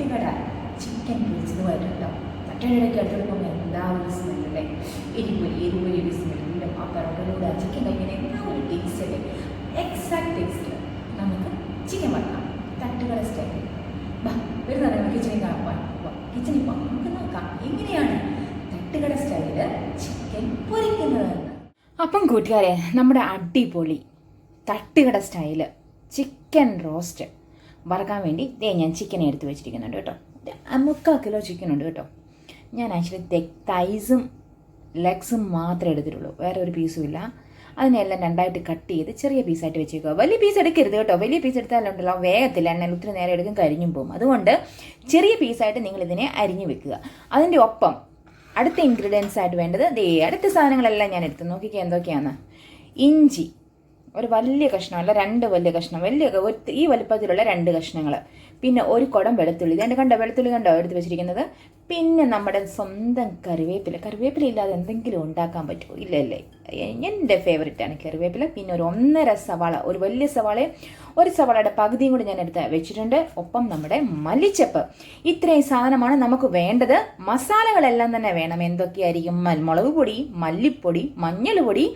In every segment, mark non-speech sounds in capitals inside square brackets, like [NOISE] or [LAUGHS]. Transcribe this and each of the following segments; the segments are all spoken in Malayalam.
തട്ടുകട ചിക്കൻ പൊരിച്ചതുമായിട്ടുണ്ടാവും തട്ടുകടയ്ക്ക് അടുത്തോട് പോകുമ്പോൾ എന്താ ഒരു സ്മെല്ലല്ലേ എരിപൊരി എരിപൊരി ഒരു സ്മെല്ലിന്റെ ആ പരോട്ടയിലൂടെ ആ ചിക്കൻ എങ്ങനെ എന്താ ഒരു ടേസ്റ്റ് അല്ലേ? എക്സാക്ട് ടേസ്റ്റ് നമുക്ക് ചിക്കൻ വറക്കാം. തട്ടുകട സ്റ്റൈൽ വാ ഒരു നേരം കിച്ചണിൽ കാണാം കിച്ചണിൽ പോകാം. നമുക്ക് നോക്കാം. എങ്ങനെയാണ് തട്ടുകട സ്റ്റൈലിൽ ചിക്കൻ പൊരിക്കുന്നത്? അപ്പം കൂട്ടുകാരെ നമ്മുടെ അടിപൊളി തട്ടുകട സ്റ്റൈൽ ചിക്കൻ റോസ്റ്റ് വറക്കാൻ വേണ്ടി ദേ ഞാൻ ചിക്കൻ എടുത്ത് വെച്ചിരിക്കുന്നുണ്ട് കേട്ടോ. മുക്കാൽ കിലോ ചിക്കൻ ഉണ്ട് കേട്ടോ. ഞാൻ ആക്ച്വലി തൈസും ലെഗ്സും മാത്രമേ എടുത്തിട്ടുള്ളൂ. വേറെ ഒരു പീസും ഇല്ല. അതിനെല്ലാം രണ്ടായിട്ട് കട്ട് ചെയ്ത് ചെറിയ പീസായിട്ട് വെച്ചേക്കുക വലിയ പീസ് എടുക്കരുത് കേട്ടോ. വലിയ പീസ് എടുത്താലുണ്ടല്ലോ വേഗത്തിൽ എണ്ണയിൽ ഒത്തിരി നേരം എടുക്കും കരിഞ്ഞും പോകും. അതുകൊണ്ട് ചെറിയ പീസായിട്ട് നിങ്ങളിതിനെ അരിഞ്ഞു വെക്കുക. അതിന്റെ ഒപ്പം അടുത്ത ഇൻഗ്രീഡിയൻസ് ആയിട്ട് വേണ്ടത് ദേ അടുത്ത സാധനങ്ങളെല്ലാം ഞാൻ എടുത്ത് നോക്കിക്കുക എന്തൊക്കെയാണ് ഇഞ്ചി. ഒരു വലിയ കഷ്ണമല്ല രണ്ട് വലിയ കഷ്ണം. വലിയ ഈ വലുപ്പത്തിലുള്ള രണ്ട് കഷ്ണങ്ങൾ പിന്നെ ഒരു കുടം വെളുത്തുള്ളി. ഇതെന്റെ കണ്ടോ? വെളുത്തുള്ളി കണ്ടോ? എടുത്ത് വെച്ചിരിക്കുന്നത്. പിന്നെ നമ്മുടെ സ്വന്തം കറിവേപ്പില. കറിവേപ്പില ഇല്ലാതെ എന്തെങ്കിലും ഉണ്ടാക്കാൻ പറ്റുമോ? ഇല്ല ഇല്ലേ എന്റെ ആണ് കറിവേപ്പില. പിന്നെ ഒരു ഒന്നര സവാള. ഒരു വലിയ സവാളയും ഒരു സവാളയുടെ പകുതിയും കൂടി ഞാൻ എടുത്ത് വെച്ചിട്ടുണ്ട്. ഒപ്പം നമ്മുടെ മല്ലിച്ചപ്പ്. ഇത്രയും സാധനമാണ് നമുക്ക് വേണ്ടത്. മസാലകളെല്ലാം തന്നെ വേണം. എന്തൊക്കെയായിരിക്കും? മുളക് പൊടി മല്ലിപ്പൊടി മഞ്ഞൾ പൊടി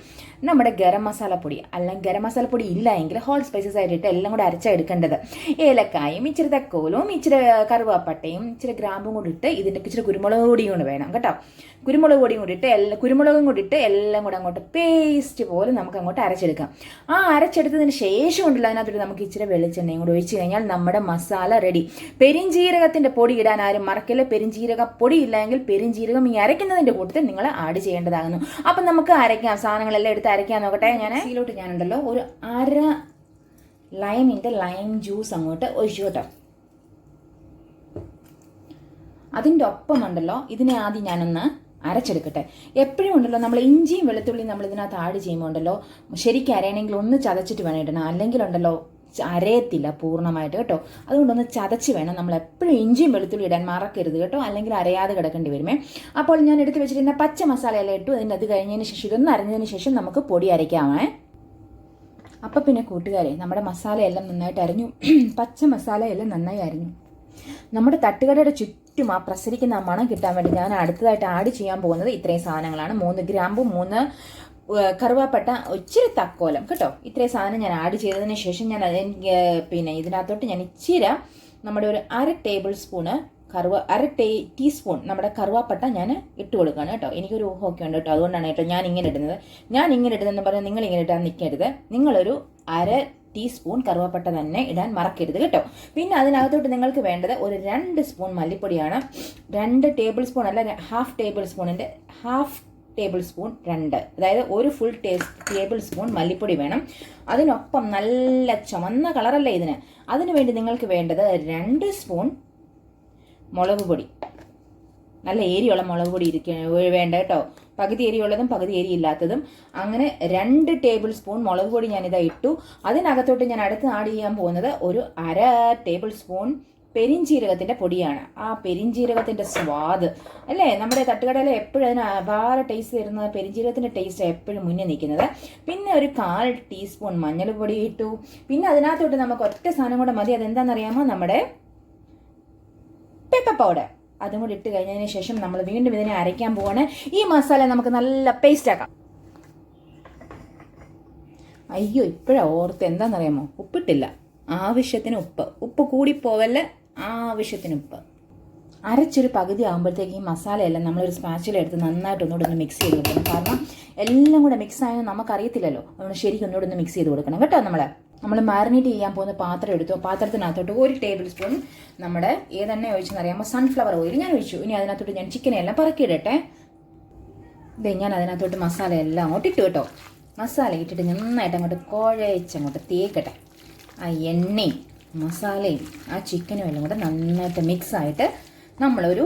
നമ്മുടെ ഗരം പൊടി അല്ലെങ്കിൽ ഗരം മസാലപ്പൊടി ഇല്ല എങ്കിൽ ഹോൾ സ്പൈസസ് ആയിട്ട് എല്ലാം കൂടെ അരച്ചെടുക്കേണ്ടത്. ഏലക്കായും ഇച്ചിരി തെക്കോലും ഇച്ചിരി കറുവാപ്പട്ടയും ഇച്ചിരി ഗ്രാമ്പും കൂടി ഇട്ട് ഇതിന്റെ ഇച്ചിരി കുരുമുളക് പൊടിയും കൂടി വേണം കേട്ടോ. കുരുമുളക് പൊടിയും കൂടി ഇട്ട് എല്ലാം കുരുമുളകും കൂടി ഇട്ട് എല്ലാം കൂടെ അങ്ങോട്ട് പേസ്റ്റ് പോലെ നമുക്ക് അങ്ങോട്ട് അരച്ചെടുക്കാം. ആ അരച്ചെടുത്തതിന് ശേഷം ഉണ്ടല്ലോ അതിനകത്തോട്ട് നമുക്ക് ഇച്ചിരി വെളിച്ചെണ്ണയും കൂടി ഒഴിച്ച് കഴിഞ്ഞാൽ നമ്മുടെ മസാല റെഡി പെരിഞ്ജീരകത്തിന്റെ പൊടി ഇടാൻ ആരും മറക്കില്ല. പെരിഞ്ജീരക പൊടി ഇല്ലെങ്കിൽ പെരിഞ്ജീരകം ഈ അരയ്ക്കുന്നതിന്റെ കൂട്ടത്തിൽ നിങ്ങൾ ആഡ് ചെയ്യേണ്ടതാകുന്നു. അപ്പം നമുക്ക് അരയ്ക്കാം. സാധനങ്ങളെല്ലാം എടുത്ത് അരയ്ക്കാൻ നോക്കട്ടെ ഞാൻ ഇതിലോട്ട് ഞാനുണ്ടല്ലോ. ഒരു അര ലൈമിന്റെ ലൈം ജ്യൂസ് അങ്ങോട്ട് ഒഴിച്ചു കേട്ടോ അതിന്റെ ഒപ്പം ഉണ്ടല്ലോ ഇതിനെ ആദ്യം ഞാനൊന്ന് അരച്ചെടുക്കട്ടെ. എപ്പോഴും ഉണ്ടല്ലോ നമ്മൾ ഇഞ്ചിയും വെളുത്തുള്ളിയും നമ്മൾ ഇതിനകത്ത് ആഡ് ചെയ്യുമ്പോൾ ഉണ്ടല്ലോ ശരിക്കും അരയണമെങ്കിൽ ഒന്ന് ചതച്ചിട്ട് വേണം ഇടണം. അല്ലെങ്കിൽ ഉണ്ടല്ലോ അരയത്തില്ല പൂർണമായിട്ട് കേട്ടോ. അതുകൊണ്ടൊന്ന് ചതച്ച് വേണം നമ്മൾ എപ്പോഴും ഇഞ്ചിയും വെളുത്തുള്ളി ഇടാൻ മറക്കരുത് കേട്ടോ. അല്ലെങ്കിൽ അരയാതെ കിടക്കേണ്ടി വരുമേ. അപ്പോൾ ഞാൻ എടുത്ത് വെച്ചിരുന്ന പച്ച മസാലയെല്ലാം ഇട്ടു. അതിന്റെ അത് കഴിഞ്ഞതിന് ശേഷം ഇതൊന്ന് അരഞ്ഞതിന് ശേഷം നമുക്ക് പൊടി അരയ്ക്കാമേ. അപ്പം പിന്നെ കൂട്ടുകാരെ നമ്മുടെ മസാലയെല്ലാം നന്നായിട്ട് അരിഞ്ഞു. [CLEARS THROAT] പച്ച മസാലയെല്ലാം നന്നായി അരിഞ്ഞു. നമ്മുടെ തട്ടുകടയുടെ ചുറ്റും ആ പ്രസരിക്കുന്ന ആ മണം കിട്ടാൻ വേണ്ടി ഞാൻ അടുത്തതായിട്ട് ആഡ് ചെയ്യാൻ പോകുന്നത് ഇത്രയും സാധനങ്ങളാണ്. മൂന്ന് ഗ്രാമ്പും മൂന്ന് കറുവാപ്പട്ട ഇച്ചിരി തക്കോലം. കേട്ടോ? ഇത്രയും സാധനം ഞാൻ ആഡ് ചെയ്തതിന് ശേഷം ഞാൻ അത് പിന്നെ ഇതിനകത്തോട്ട് ഞാൻ ഇച്ചിരി നമ്മുടെ ഒരു അര ടേബിൾ സ്പൂണ് കറുവ അര ടേ ടീസ്പൂൺ നമ്മുടെ കറുവാപ്പട്ട ഞാൻ ഇട്ട് കൊടുക്കുകയാണ് കേട്ടോ. എനിക്കൊരു ഊഹമൊക്കെ ഉണ്ട് കേട്ടോ. അതുകൊണ്ടാണ് കേട്ടോ ഞാൻ ഇങ്ങനെ ഇടുന്നത്. ഞാൻ ഇങ്ങനെ ഇടുന്നതെന്ന് പറഞ്ഞാൽ നിങ്ങൾ ഇങ്ങനെ ഇടാൻ നിൽക്കരുത്. നിങ്ങളൊരു അര ടീസ്പൂൺ കറുവാപ്പട്ട തന്നെ ഇടാൻ മറക്കരുത് കേട്ടോ. പിന്നെ അതിനകത്തോട്ട് നിങ്ങൾക്ക് വേണ്ടത് ഒരു രണ്ട് സ്പൂൺ മല്ലിപ്പൊടിയാണ്. രണ്ട് ടേബിൾ സ്പൂൺ അല്ല ഹാഫ് ടേബിൾ സ്പൂണിന്റെ ഹാഫ് ടേബിൾ സ്പൂൺ രണ്ട്. അതായത് ഒരു ഫുൾ ടേബിൾ സ്പൂൺ മല്ലിപ്പൊടി വേണം. അതിനൊപ്പം നല്ല ചുമന്ന കളറല്ലേ ഇതിന്. അതിനു വേണ്ടി നിങ്ങൾക്ക് വേണ്ടത് രണ്ട് സ്പൂൺ മുളക് പൊടി. നല്ല ഏരിയുള്ള മുളക് പൊടി ഇരിക്ക വേണ്ട കേട്ടോ. പകുതി എരിയുള്ളതും പകുതി എരിയില്ലാത്തതും. അങ്ങനെ രണ്ട് ടേബിൾ സ്പൂൺ മുളക് പൊടി ഞാനിതാ ഇട്ടു. അതിനകത്തോട്ട് ഞാൻ അടുത്ത് ആഡ് ചെയ്യാൻ പോകുന്നത് ഒരു അര ടേബിൾ സ്പൂൺ പെരിഞ്ചീരകത്തിന്റെ പൊടിയാണ്. ആ പെരിഞ്ചീരകത്തിന്റെ സ്വാദ് അല്ലേ? നമ്മുടെ തട്ടുകടയിൽ എപ്പോഴും അതിന് അപാര ടേസ്റ്റ് തരുന്ന പെരിഞ്ചീരകത്തിന്റെ ടേസ്റ്റ് എപ്പോഴും മുന്നേ നിൽക്കുന്നത്. പിന്നെ ഒരു കാൽ ടീസ്പൂൺ മഞ്ഞൾപ്പൊടി ഇട്ടു. പിന്നെ അതിനകത്തോട്ട് നമുക്ക് ഒറ്റ സാധനം കൂടെ മതി. അതെന്താണെന്നറിയാമോ? നമ്മുടെ പെപ്പർ പൗഡർ അതും കൂടി ഇട്ട് കഴിഞ്ഞതിന് ശേഷം നമ്മൾ വീണ്ടും ഇതിനെ അരയ്ക്കാൻ പോവാണ്. ഈ മസാല നമുക്ക് നല്ല പേസ്റ്റ് ആക്കാം. അയ്യോ ഇപ്പോഴാ ഓർത്ത് എന്താണെന്നറിയാമോ? ഉപ്പിട്ടില്ല. ആവശ്യത്തിന് ഉപ്പ്. ഉപ്പ് കൂടിപ്പോവല്ല? ആവശ്യത്തിന് ഉപ്പ് അരച്ചൊരു പകുതി ആകുമ്പോഴത്തേക്ക് ഈ മസാലയെല്ലാം നമ്മളൊരു സ്പാച്ചിൽ എടുത്ത് നന്നായിട്ട് ഒന്നുകൂടെ ഒന്ന് മിക്സ് ചെയ്ത് കൊടുക്കണം. കാരണം എല്ലാം കൂടെ മിക്സ് ആയെന്ന് നമുക്കറിയത്തില്ലല്ലോ. അതുകൊണ്ട് ശരിക്കും ഒന്നുകൂടെ ഒന്ന് മിക്സ് ചെയ്ത് കൊടുക്കണം. കേട്ടോ നമ്മൾ നമ്മൾ മാരിനേറ്റ് ചെയ്യാൻ പോകുന്ന പാത്രം എടുത്തു. പാത്രത്തിനകത്തോട്ട് ഒരു ടേബിൾ സ്പൂൺ നമ്മുടെ ഏതെണ്ണ ഒഴിച്ചെന്ന് അറിയാമോ? സൺഫ്ലവർ ഓയിൽ ഞാൻ ഒഴിച്ചു. ഇനി അതിനകത്തോട്ട് ഞാൻ ചിക്കനെല്ലാം പറക്കിയിടട്ടെ. ഇതേ ഞാൻ അതിനകത്തോട്ട് മസാല എല്ലാം അങ്ങോട്ട് ഇട്ടു കേട്ടോ. മസാല ഇട്ടിട്ട് നന്നായിട്ട് അങ്ങോട്ട് കുഴച്ചങ്ങോട്ട് തേക്കട്ടെ. ആ എണ്ണയും മസാലയും ആ ചിക്കനും എല്ലാം കൂടെ നന്നായിട്ട് മിക്സ് ആയിട്ട് നമ്മളൊരു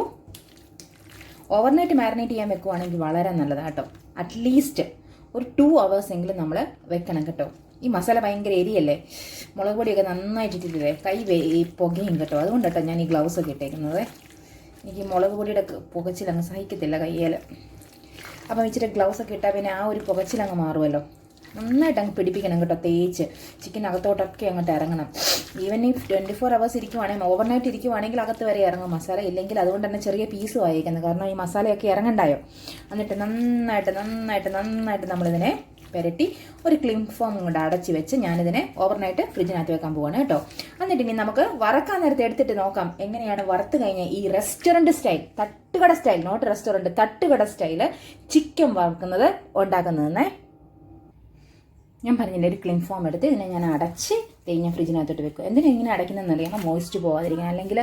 ഓവർനൈറ്റ് മാരിനേറ്റ് ചെയ്യാൻ വെക്കുവാണെങ്കിൽ വളരെ നല്ലതാണ് കേട്ടോ. അറ്റ്ലീസ്റ്റ് ഒരു ടു അവേഴ്സ് എങ്കിലും നമ്മൾ വെക്കണം കേട്ടോ. ഈ മസാല ഭയങ്കര എരിയല്ലേ? മുളക് പൊടിയൊക്കെ നന്നായിട്ട് ഇട്ടിട്ടില്ലേ? കൈ പുകയും കേട്ടോ. അതുകൊണ്ട് കേട്ടോ ഞാൻ ഈ ഗ്ലൗസ് ഒക്കെ ഇട്ടേക്കുന്നത്. എനിക്ക് മുളക് പൊടിയുടെ പുകച്ചിലങ്ങ് സഹിക്കത്തില്ല കയ്യിൽ അപ്പം ഇച്ചിരി ഗ്ലൗസ് ഒക്കെ ഇട്ടാൽ പിന്നെ ആ ഒരു പുകച്ചിലങ്ങ് മാറുമല്ലോ നന്നായിട്ട് അങ്ങ് പിടിപ്പിക്കണം കേട്ടോ തേച്ച്. ചിക്കൻ അകത്തോട്ടൊക്കെ അങ്ങോട്ട് ഇറങ്ങണം ഈവൻ ഈ ട്വന്റി ഫോർ അവേഴ്സ് ഇരിക്കുവാണെങ്കിൽ ഓവർനൈറ്റ് ഇരിക്കുവാണെങ്കിൽ അകത്ത് വരെ ഇറങ്ങും. മസാല ഇല്ലെങ്കിൽ അതുകൊണ്ട് തന്നെ ചെറിയ പീസ് വായിക്കുന്നത് കാരണം ഈ മസാലയൊക്കെ ഇറങ്ങണ്ടായോ? എന്നിട്ട് നന്നായിട്ട് നന്നായിട്ട് നന്നായിട്ട് നമ്മളിതിനെ പുരട്ടി ഒരു ക്ലീം ഫോം കൊണ്ട് അടച്ച് വെച്ച് ഞാനിതിനെ ഓവർനൈറ്റ് ഫ്രിഡ്ജിനകത്ത് വെക്കാൻ പോവാണ് കേട്ടോ. എന്നിട്ട് ഇനി നമുക്ക് വറക്കാൻ നേരത്തെ എടുത്തിട്ട് നോക്കാം. എങ്ങനെയാണ് വറുത്ത് കഴിഞ്ഞ ഈ റെസ്റ്റോറന്റ് സ്റ്റൈൽ തട്ടുകട സ്റ്റൈൽ നോട്ട് റെസ്റ്റോറന്റ് തട്ടുകട സ്റ്റൈൽ ചിക്കൻ വറുക്കുന്നത് ഉണ്ടാക്കുന്നതെന്നേ ഞാൻ പറഞ്ഞില്ലേ ഒരു ക്ലിൻ ഫോം എടുത്ത് ഇതിനെ ഞാൻ അടച്ച് തേങ്ങ ഫ്രിഡ്ജിനകത്തോട്ട് വെക്കും. എന്തിനാ ഇങ്ങനെ അടയ്ക്കുന്നതെന്ന് അറിയാം? മോയിസ്റ്റ് പോകാതിരിക്കാൻ അല്ലെങ്കിൽ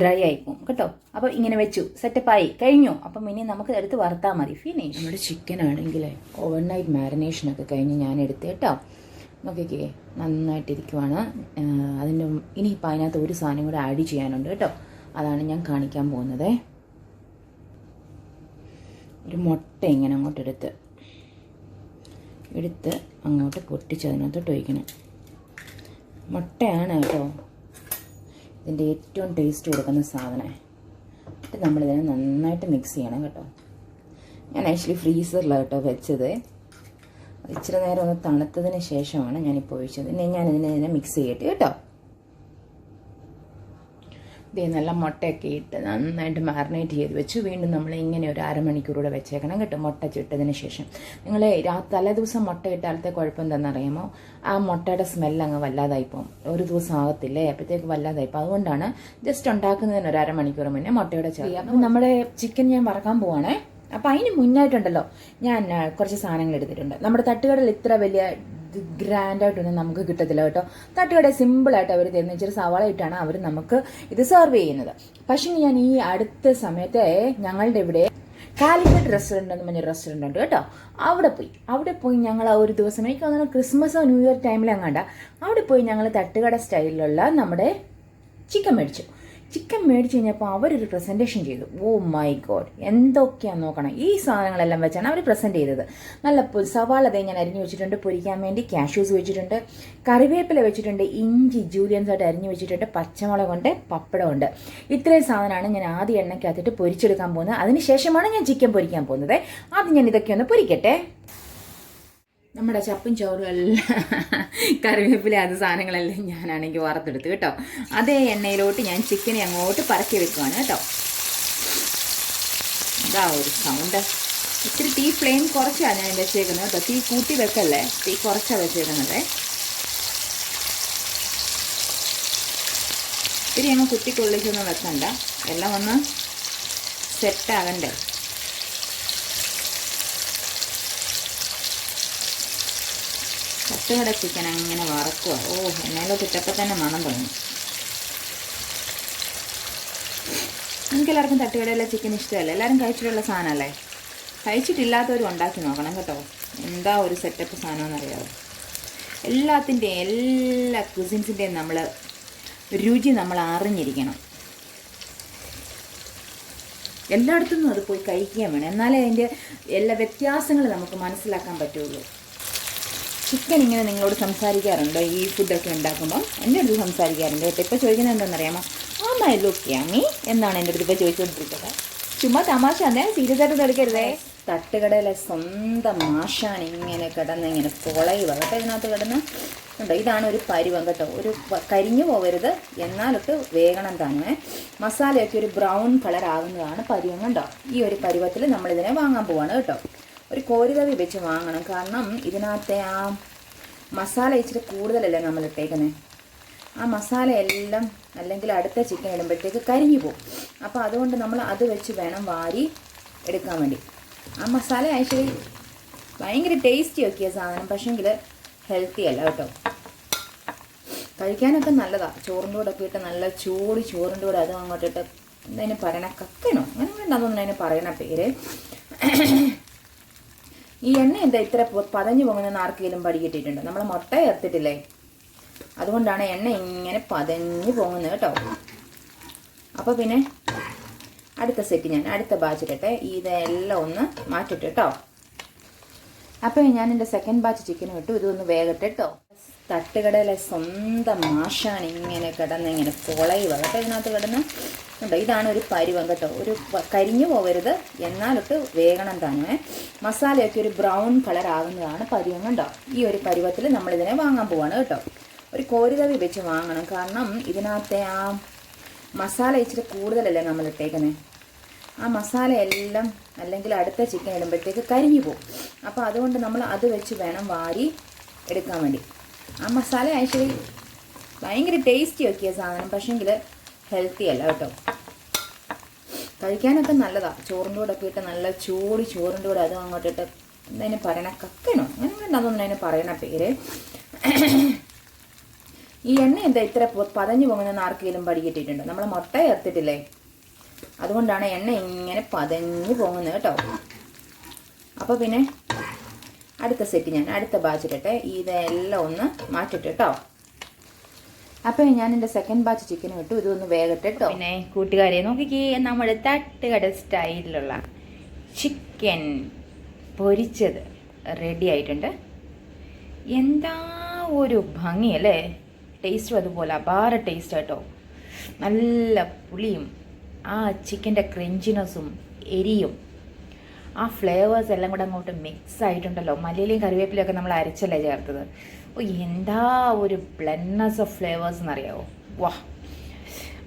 ഡ്രൈ ആയിപ്പോവും കേട്ടോ? അപ്പോൾ ഇങ്ങനെ വെച്ചു സെറ്റപ്പായി കഴിഞ്ഞു. അപ്പം ഇനി നമുക്ക് എടുത്ത് വറുത്താൽ മതി. ഫിനിഷ് നമ്മുടെ ചിക്കൻ ആണെങ്കിൽ ഓവർ നൈറ്റ് മാരിനേഷനൊക്കെ കഴിഞ്ഞ് ഞാൻ എടുത്ത് കേട്ടോ നോക്കിക്കേ നന്നായിട്ടിരിക്കുവാണ്. അതിന്റെ ഇനിയിപ്പോൾ അതിനകത്ത് ഒരു സാധനം കൂടെ ആഡ് ചെയ്യാനുണ്ട് കേട്ടോ. അതാണ് ഞാൻ കാണിക്കാൻ പോകുന്നത്. ഒരു മുട്ട ഇങ്ങനെ അങ്ങോട്ട് എടുത്ത് അങ്ങോട്ട് പൊട്ടിച്ച് അതിനകത്തോട്ട് ഒഴിക്കണം. മുട്ടയാണ് കേട്ടോ ഇതിന്റെ ഏറ്റവും ടേസ്റ്റ് കൊടുക്കുന്ന സാധനം. എന്നിട്ട് നമ്മളിതിനെ നന്നായിട്ട് മിക്സ് ചെയ്യണം കേട്ടോ. ഞാൻ ആക്ച്വലി ഫ്രീസറിലാണ് കേട്ടോ വെച്ചത്. ഇച്ചിരി നേരം ഒന്ന് തണുത്തതിന് ശേഷമാണ് ഞാനിപ്പോൾ ഒഴിച്ചത്. ഞാൻ ഇതിനെ മിക്സ് ചെയ്യട്ടെ കേട്ടോ. ഇതേ നല്ല മുട്ടയൊക്കെ ഇട്ട് നന്നായിട്ട് മാറിനേറ്റ് ചെയ്ത് വെച്ച്. വീണ്ടും നമ്മൾ ഇങ്ങനെ ഒരു അരമണിക്കൂറൂടെ വെച്ചേക്കണം കേട്ടോ മുട്ട ചുട്ടതിന് ശേഷം. നിങ്ങൾ തലേ ദിവസം മുട്ട ഇട്ടാലത്തെ കുഴപ്പം എന്താണെന്നറിയാമോ ആ മുട്ടയുടെ സ്മെല്ല് അങ്ങ് വല്ലാതായി പോകും ഒരു ദിവസം ആകത്തില്ലേ? അപ്പോഴത്തേക്ക് വല്ലാതായി പോകും അതുകൊണ്ടാണ് ജസ്റ്റ് ഉണ്ടാക്കുന്നതിന് ഒരു അരമണിക്കൂർ മുന്നേ മുട്ടയുടെ ചെറിയ അപ്പം നമ്മുടെ ചിക്കൻ ഞാൻ വറക്കാൻ പോവാണേ. അപ്പം അതിന് മുന്നായിട്ടുണ്ടല്ലോ ഞാൻ കുറച്ച് സാധനങ്ങൾ എടുത്തിട്ടുണ്ട്. നമ്മുടെ തട്ടുകടയിൽ ഇത്ര വലിയ ഗ്രാൻഡായിട്ടൊന്നും നമുക്ക് കിട്ടത്തില്ല കേട്ടോ. തട്ടുകട സിമ്പിളായിട്ട് അവർ തരുന്ന ഇച്ചിരി സവാള ഇട്ടാണ് അവർ നമുക്ക് ഇത് സെർവ് ചെയ്യുന്നത്. പക്ഷേ ഞാൻ ഈ അടുത്ത സമയത്തെ ഞങ്ങളുടെ ഇവിടെ കാലിക്കറ്റ് റെസ്റ്റോറന്റ് എന്ന് പറഞ്ഞൊരു റെസ്റ്റോറന്റ് ഉണ്ട് കേട്ടോ. അവിടെ പോയി. അവിടെ പോയി ഞങ്ങൾ ആ ഒരു ദിവസം എനിക്ക് തോന്നുന്നു ക്രിസ്മസോ ന്യൂ ഇയർ ടൈമിലെങ്ങാണ്ട അവിടെ പോയി ഞങ്ങൾ തട്ടുകട സ്റ്റൈലിലുള്ള നമ്മുടെ ചിക്കൻ മേടിച്ചു. ചിക്കൻ മേടിച്ച് കഴിഞ്ഞപ്പോൾ അവരൊരു പ്രസന്റേഷൻ ചെയ്തു. ഓ മൈ ഗോഡ് എന്തൊക്കെയാണ് നോക്കണം? ഈ സാധനങ്ങളെല്ലാം വെച്ചാണ് അവർ പ്രസന്റ് ചെയ്തത്. നല്ല സവാള തേ ഞാൻ അരിഞ്ഞു വെച്ചിട്ടുണ്ട് പൊരിക്കാൻ വേണ്ടി കാഷ്യൂസ് വെച്ചിട്ടുണ്ട് കറിവേപ്പില വെച്ചിട്ടുണ്ട് ഇഞ്ചി ജൂലിയൻസ് ആയിട്ട് അരിഞ്ഞു വെച്ചിട്ടുണ്ട് പച്ചമുളകുണ്ട് പപ്പടമുണ്ട് ഇത്രയും സാധനമാണ് ഞാൻ ആദ്യം എണ്ണയ്ക്കകത്തിട്ട് പൊരിച്ചെടുക്കാൻ പോകുന്നത്. അതിനുശേഷമാണ് ഞാൻ ചിക്കൻ പൊരിക്കാൻ പോകുന്നത്. ആദ്യം ഞാൻ ഇതൊക്കെ ഒന്ന് പൊരിക്കട്ടെ? നമ്മുടെ ചപ്പും ചോറും എല്ലാം [LAUGHS] കറിവേപ്പില അത് സാധനങ്ങളെല്ലാം ഞാനാണെങ്കിൽ വറുത്തെടുത്ത് കേട്ടോ. അതേ എണ്ണയിലോട്ട് ഞാൻ ചിക്കനെ അങ്ങോട്ട് പറക്കി വെക്കുവാണ് കേട്ടോ. ഇതാ ഒരു സൗണ്ട് ഇത്തിരി തീ ഫ്ലെയിം കുറച്ചാണ് ഞാൻ വെച്ചേക്കുന്നത് കേട്ടോ. തീ കൂട്ടി വെക്കല്ലേ? തീ കുറച്ചാണ് വെച്ചേക്കുന്നത്. ഇത്തിരി അങ്ങ് കുത്തിക്കൊള്ളിച്ചൊന്നും വെക്കണ്ട. എല്ലാം ഒന്ന് സെറ്റാകണ്ടേ തട്ടുകട ചിക്കൻ അങ്ങനെ വറക്കുക. ഓ എന്നേലോട്ട് ഇട്ടപ്പോൾ തന്നെ മണം തോന്നി എല്ലാവർക്കും തട്ടുകടയിലെ ചിക്കൻ ഇഷ്ടമല്ല? എല്ലാവരും കഴിച്ചിട്ടുള്ള സാധനമല്ലേ? കഴിച്ചിട്ടില്ലാത്തവരും ഉണ്ടാക്കി നോക്കണം കേട്ടോ. എന്താ ഒരു സെറ്റപ്പ് സാധനമെന്നറിയാമോ എല്ലാത്തിന്റെയും എല്ലാ ക്വിസിൻസിന്റെയും നമ്മൾ രുചി നമ്മൾ അറിഞ്ഞിരിക്കണം. എല്ലായിടത്തുനിന്നും അത് പോയി കഴിക്കുകയും വേണം. എന്നാലേ അതിന്റെ എല്ലാ വ്യത്യാസങ്ങൾ നമുക്ക് മനസ്സിലാക്കാൻ പറ്റുള്ളൂ. ചിക്കൻ ഇങ്ങനെ നിങ്ങളോട് സംസാരിക്കാറുണ്ടോ? ഈ ഫുഡൊക്കെ ഉണ്ടാക്കുമ്പോൾ എന്റെ അടുത്ത് സംസാരിക്കാറുണ്ട് കേട്ടോ. ഇപ്പോൾ ചോദിക്കുന്നത് എന്താണെന്നറിയാമോ? ആ മൈ ലുക്ക് യാമി എന്നാണ് എന്റെ അടുത്ത് ഇപ്പോൾ ചോദിച്ചുകൊണ്ടിരിക്കുന്നത്. ചുമ്മാ തമാശ അന്നേ സീരിയസായിട്ട് തെളിക്കരുതേ തട്ടുകടയിലെ സ്വന്തം മാഷാണ് ഇങ്ങനെ കിടന്ന് ഇങ്ങനെ പൊളയുക കേട്ടോ ഇതിനകത്ത് കിടന്ന്. ഉണ്ടോ ഇതാണ് ഒരു പരുവം കേട്ടോ. ഒരു കരിഞ്ഞു പോകരുത്. എന്നാലൊക്കെ വേഗണം തന്നെ മസാലയൊക്കെ ഒരു ബ്രൗൺ കളർ ആകുന്നതാണ് പരുവം കണ്ടോ? ഈ ഒരു പരുവത്തിൽ നമ്മളിതിനെ വാങ്ങാൻ പോവാണ് കേട്ടോ. ഒരു കോരിതവി വെച്ച് വാങ്ങണം. കാരണം ഇതിനകത്തെ ആ മസാല ഇച്ചിരി കൂടുതലല്ലേ നമ്മൾ ഇട്ടേക്കുന്നത് ആ മസാല എല്ലാം അല്ലെങ്കിൽ അടുത്ത ചിക്കൻ ഇടുമ്പോഴത്തേക്ക് കരിഞ്ഞു പോകും അപ്പോൾ അതുകൊണ്ട് നമ്മൾ അത് വെച്ച് വേണം വാരി എടുക്കാൻ വേണ്ടി. ആ മസാല ആക്ച്വലി ഭയങ്കര ടേസ്റ്റി ഒക്കെയ സാധനം. പക്ഷേങ്കിൽ ഹെൽത്തി അല്ല കേട്ടോ. കഴിക്കാനൊക്കെ നല്ലതാണ് ചോറിന്റെ കൂടെ ഒക്കെ ഇട്ട് നല്ല ചൂട് ചോറിന്റെ കൂടെ അതും അങ്ങോട്ടിട്ട് എന്തതിന് പറയണ കക്കനോ? അങ്ങനെ വേണ്ട അതൊന്നും അതിന് പറയണ പേര്. ഈ എണ്ണ എന്താ ഇത്ര പതഞ്ഞു പോകുന്നതെന്ന് ആർക്കെങ്കിലും പടി കിട്ടിയിട്ടുണ്ട് നമ്മൾ മുട്ട ചേർത്തിട്ടില്ലേ? അതുകൊണ്ടാണ് എണ്ണ ഇങ്ങനെ പതഞ്ഞു പോകുന്നത് കേട്ടോ. അപ്പോൾ പിന്നെ അടുത്ത സെറ്റ് ഞാൻ അടുത്ത ബാച്ച് ഇടട്ടെ. ഇതെല്ലാം ഒന്ന് മാറ്റിട്ട് കേട്ടോ. അപ്പോൾ ഞാൻ എന്റെ സെക്കൻഡ് ബാച്ച് ചിക്കൻ ഇട്ടു. ഇതൊന്ന് വേഗട്ടെ കേട്ടോ. തട്ടുകടയിലെ സ്വന്തം മാഷാണ് ഇങ്ങനെ കിടന്ന് ഇങ്ങനെ പൊളയുക. കേട്ടോ ഇതിനകത്ത് കിടന്ന്. ഉണ്ടോ ഇതാണ് ഒരു പരുവം കേട്ടോ. ഒരു കരിഞ്ഞു പോകരുത്. എന്നാലൊട്ട് വേഗണം തന്നെ മസാലയൊക്കെ ഒരു ബ്രൗൺ കളർ ആകുന്നതാണ് പരുവം കണ്ടോ. ഈ ഒരു പരുവത്തിൽ നമ്മളിതിനെ വാങ്ങാൻ പോവാണ് കേട്ടോ. ഒരു കോരിതവി വെച്ച് വാങ്ങണം. കാരണം ഇതിനകത്തെ ആ മസാല ഇച്ചിരി കൂടുതലല്ലേ നമ്മൾ ഇട്ടേക്കുന്നത് ആ മസാലയെല്ലാം അല്ലെങ്കിൽ അടുത്ത ചിക്കൻ ഇടുമ്പോഴത്തേക്ക് കരിഞ്ഞു പോകും അപ്പോൾ അതുകൊണ്ട് നമ്മൾ അത് വെച്ച് വേണം വാരി എടുക്കാൻ വേണ്ടി. ആ മസാല ആക്ച്വലി ഭയങ്കര ടേസ്റ്റി ഒക്കെയ സാധനം. പക്ഷേങ്കിൽ ഹെൽത്തി അല്ല കേട്ടോ. കഴിക്കാനൊക്കെ നല്ലതാണ് ചോറിന്റെ കൂടെ ഒക്കെ ഇട്ട് നല്ല ചൂട് ചോറിന്റെ കൂടെ അതും അങ്ങോട്ടിട്ട് എന്തായാലും പറയണ കക്കനോ? അങ്ങനെ അതൊന്നും അതിന് പറയണ പേര്. ഈ എണ്ണ എന്താ ഇത്ര പതഞ്ഞു പോകുന്നതെന്ന് ആർക്കെങ്കിലും പഠിക്കിട്ടിട്ടുണ്ട് നമ്മൾ മുട്ട ചേർത്തിട്ടില്ലേ? അതുകൊണ്ടാണ് എണ്ണ ഇങ്ങനെ പതഞ്ഞു പോകുന്നത് കേട്ടോ. അപ്പോൾ പിന്നെ അടുത്ത സെറ്റ് ഞാൻ അടുത്ത ബാച്ചിലിട്ടെ ഇതെല്ലാം ഒന്ന് മാറ്റിട്ട് കേട്ടോ അപ്പോൾ ഞാൻ എന്റെ സെക്കൻഡ് ബാച്ച് ചിക്കൻ ഇട്ടു. ഇതൊന്ന് വേഗട്ടെ കേട്ടോ പിന്നെ കൂട്ടുകാരെ നോക്കിക്കേ നമ്മുടെ തട്ടുകട സ്റ്റൈലിലുള്ള ചിക്കൻ പൊരിച്ചത് റെഡി ആയിട്ടുണ്ട്. എന്താ ഒരു ഭംഗി അല്ലേ? ടേസ്റ്റും അതുപോലെ അപാര ടേസ്റ്റ് കേട്ടോ നല്ല പുളിയും ആ ചിക്കന്റെ ക്രഞ്ചിനെസ്സും എരിയും. ആ ഫ്ലേവേഴ്സ് എല്ലാം കൂടെ അങ്ങോട്ട് മിക്സ് ആയിട്ടുണ്ടല്ലോ. മല്ലിയിലയും കറിവേപ്പിലയും നമ്മൾ അരച്ചല്ലേ ചേർത്തത്. ഓ എന്താ ഒരു ബ്ലെൻഡ്നെസ് ഓഫ് ഫ്ലേവേഴ്സ് എന്നറിയാവോ? വാ.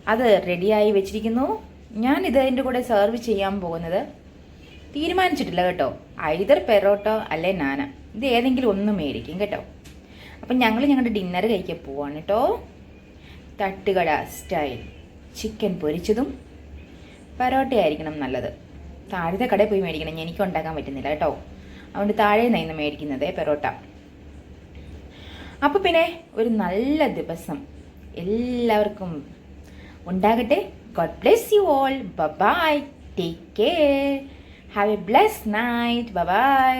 അത് റെഡിയായി വെച്ചിരിക്കുന്നു. ഞാൻ ഇത് അതിന്റെ കൂടെ സെർവ് ചെയ്യാൻ പോകുന്നത് തീരുമാനിച്ചിട്ടില്ല കേട്ടോ. ഐതർ പെറോട്ടോ അല്ലെ നാന. ഇത് ഏതെങ്കിലും ഒന്ന് മേടിക്കും കേട്ടോ. അപ്പം ഞങ്ങൾ ഞങ്ങളുടെ ഡിന്നർ കഴിക്കാൻ പോവാണ് കേട്ടോ. തട്ടുകട സ്റ്റൈൽ ചിക്കൻ പൊരിച്ചതും പെറോട്ടയായിരിക്കണം നല്ലത്. താഴത്തെ കടയിൽ പോയി മേടിക്കണം. എനിക്ക് ഉണ്ടാക്കാൻ പറ്റുന്നില്ല കേട്ടോ. അതുകൊണ്ട് താഴെ നിന്ന് മേടിക്കുന്നത് പെറോട്ട. അപ്പോൾ പിന്നെ ഒരു നല്ല ദിവസം എല്ലാവർക്കും ഉണ്ടാകട്ടെ. God bless you all bye bye take care have a bless night bye